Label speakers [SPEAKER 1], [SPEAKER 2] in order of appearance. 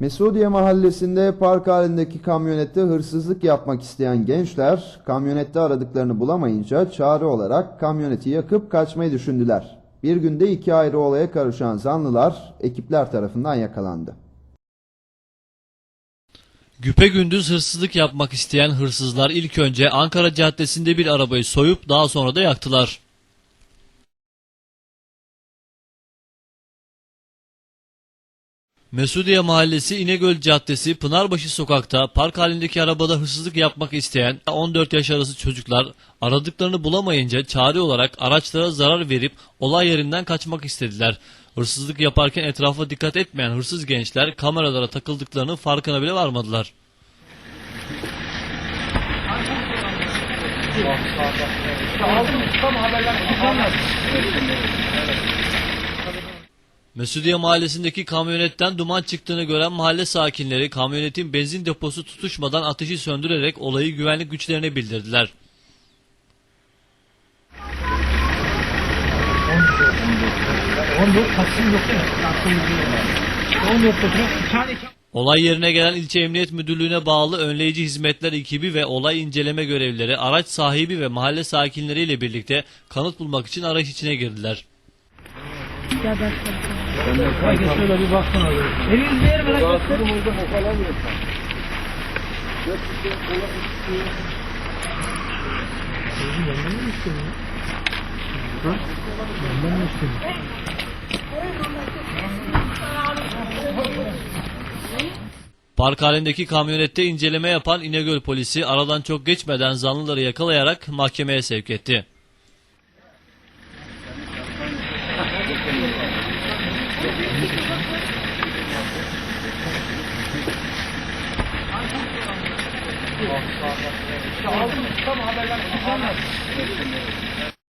[SPEAKER 1] Mesudiye mahallesinde park halindeki kamyonette hırsızlık yapmak isteyen gençler kamyonette aradıklarını bulamayınca çare olarak kamyoneti yakıp kaçmayı düşündüler. Bir günde iki ayrı olaya karışan zanlılar ekipler tarafından yakalandı.
[SPEAKER 2] Güpegündüz hırsızlık yapmak isteyen hırsızlar ilk önce Ankara Caddesi'nde bir arabayı soyup daha sonra da yaktılar. Mesudiye Mahallesi İnegöl Caddesi Pınarbaşı sokakta park halindeki arabada hırsızlık yapmak isteyen 14 yaş arası çocuklar aradıklarını bulamayınca çare olarak araçlara zarar verip olay yerinden kaçmak istediler. Hırsızlık yaparken etrafa dikkat etmeyen hırsız gençler kameralara takıldıklarının farkına bile varmadılar. Mesudiye mahallesindeki kamyonetten duman çıktığını gören mahalle sakinleri kamyonetin benzin deposu tutuşmadan ateşi söndürerek olayı güvenlik güçlerine bildirdiler. Olay yerine gelen ilçe emniyet müdürlüğüne bağlı önleyici hizmetler ekibi ve olay inceleme görevlileri araç sahibi ve mahalle sakinleriyle birlikte kanıt bulmak için arayış içine girdiler.
[SPEAKER 3] Herkes şöyle bir baksın abi. Eliniz bir yere merak etmeyin.
[SPEAKER 2] Park halindeki kamyonette inceleme yapan İnegöl polisi aradan çok geçmeden zanlıları yakalayarak mahkemeye sevk etti.
[SPEAKER 3] Aldım, tamam haberler.